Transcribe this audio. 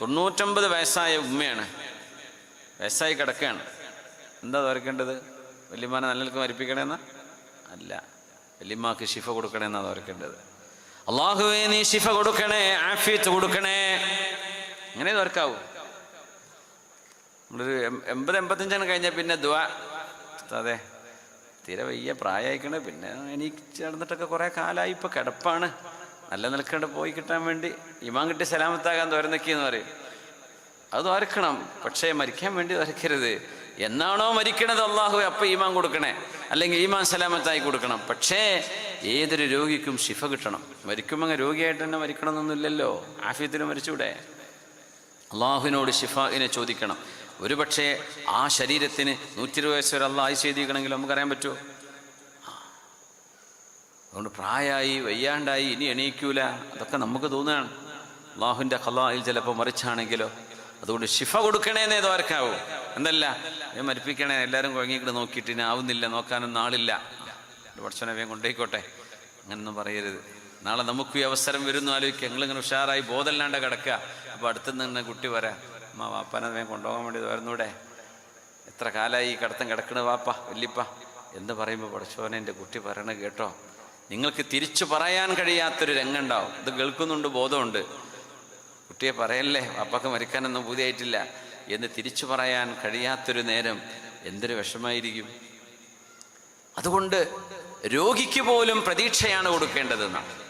തൊണ്ണൂറ്റൊമ്പത് വയസ്സായ ഉമ്മയാണ്. വയസ്സായി കിടക്കുകയാണ്. എന്താ തുരക്കേണ്ടത്? വല്യമ്മാനെ നല്ല മരിപ്പിക്കണേന്ന അല്ല. വല്യമ്മാക്ക് ശിഫ കൊടുക്കണമെന്നാ തുരക്കേണ്ടത്? അള്ളാഹുവേ നീ ശിഫ കൊടുക്കണേ ആഫിയത്ത് കൊടുക്കണേ. അങ്ങനെ തുരക്കാവൂ? നമ്മളൊരു എൺപത് എൺപത്തഞ്ചാണ് കഴിഞ്ഞാൽ പിന്നെ ദ്വാ അതെ തീരെ വയ്യ പ്രായമായിക്കണേ പിന്നെ എനിക്ക് നടന്നിട്ടൊക്കെ കുറേ കാലമായി ഇപ്പൊ കിടപ്പാണ്. നല്ല നിൽക്കേണ്ട പോയി കിട്ടാൻ വേണ്ടി ഇമാൻ കിട്ടി സലാമത്താകാൻ എന്ന് പറയും. അത് തോരക്കണം പക്ഷേ മരിക്കാൻ വേണ്ടി തോരക്കരുത് എന്നാണോ മരിക്കണത് അള്ളാഹു അപ്പൊ ഈമാൻ കൊടുക്കണേ? അല്ലെങ്കിൽ ഈമാൻ സലാമത്തായി കൊടുക്കണം. പക്ഷേ ഏതൊരു രോഗിക്കും ശിഫ കിട്ടണം. മരിക്കുമ്പോൾ രോഗിയായിട്ട് തന്നെ മരിക്കണമെന്നൊന്നുമില്ലല്ലോ. ആഫിയത്തിന് മരിച്ചൂടെ? അള്ളാഹുവിനോട് ഷിഫാഇനെ ചോദിക്കണം. ഒരു പക്ഷേ ആ ശരീരത്തിന് നൂറ്റി ഇരുപത് വയസ്സ് വരെ അള്ളാഹ് ചെയ്തിരിക്കണമെങ്കിൽ നമുക്കറിയാൻ പറ്റുമോ. അതുകൊണ്ട് പ്രായമായി വയ്യാണ്ടായി ഇനി എണീക്കൂല. അതൊക്കെ നമുക്ക് തോന്നുകയാണ്. അള്ളാഹുവിന്റെ ഖലായിൽ ചിലപ്പോൾ മറിച്ചാണെങ്കിലോ അതുകൊണ്ട് ഷിഫ ഏതോ ആർക്കാവൂ. എന്തല്ല ഞാൻ മരിപ്പിക്കണേ എല്ലാവരും കുഴങ്ങിക്കിട്ട് നോക്കിയിട്ട് ഇനി ആവുന്നില്ല നോക്കാനൊന്നും ആളില്ല. ഭക്ഷണം വേഗം കൊണ്ടേക്കോട്ടെ അങ്ങനൊന്നും പറയരുത്. നാളെ നമുക്ക് ഈ അവസരം വരുന്നു ആലോചിക്കുക ഞങ്ങളിങ്ങനെ ഉഷാറായി ബോധമില്ലാണ്ട് കിടക്കുക. അപ്പോൾ അടുത്ത് നിന്ന് കുട്ടി വരാം. അമ്മ വാപ്പനെ വേഗം കൊണ്ടുപോകാൻ വേണ്ടി വരുന്നൂടെ? എത്ര കാലമായി ഈ കടത്തം കിടക്കണ വാപ്പ വല്യപ്പ? എന്ന് പറയുമ്പോൾ പഠിച്ചോനെ എന്റെ കുട്ടി പറയണ കേട്ടോ. നിങ്ങൾക്ക് തിരിച്ചു പറയാൻ കഴിയാത്തൊരു രംഗമുണ്ടാവും. ഇത് കേൾക്കുന്നുണ്ട് ബോധമുണ്ട്. കുട്ടിയെ പറയല്ലേ അപ്പൊക്കെ മരിക്കാനൊന്നും പൂതിയായിട്ടില്ല. എന്ന് തിരിച്ചു പറയാൻ കഴിയാത്തൊരു നേരം എന്തൊരു വിഷമായിരിക്കും അതുകൊണ്ട് രോഗിക്ക് പോലും പ്രതീക്ഷയാണ് കൊടുക്കേണ്ടതെന്നാണ്.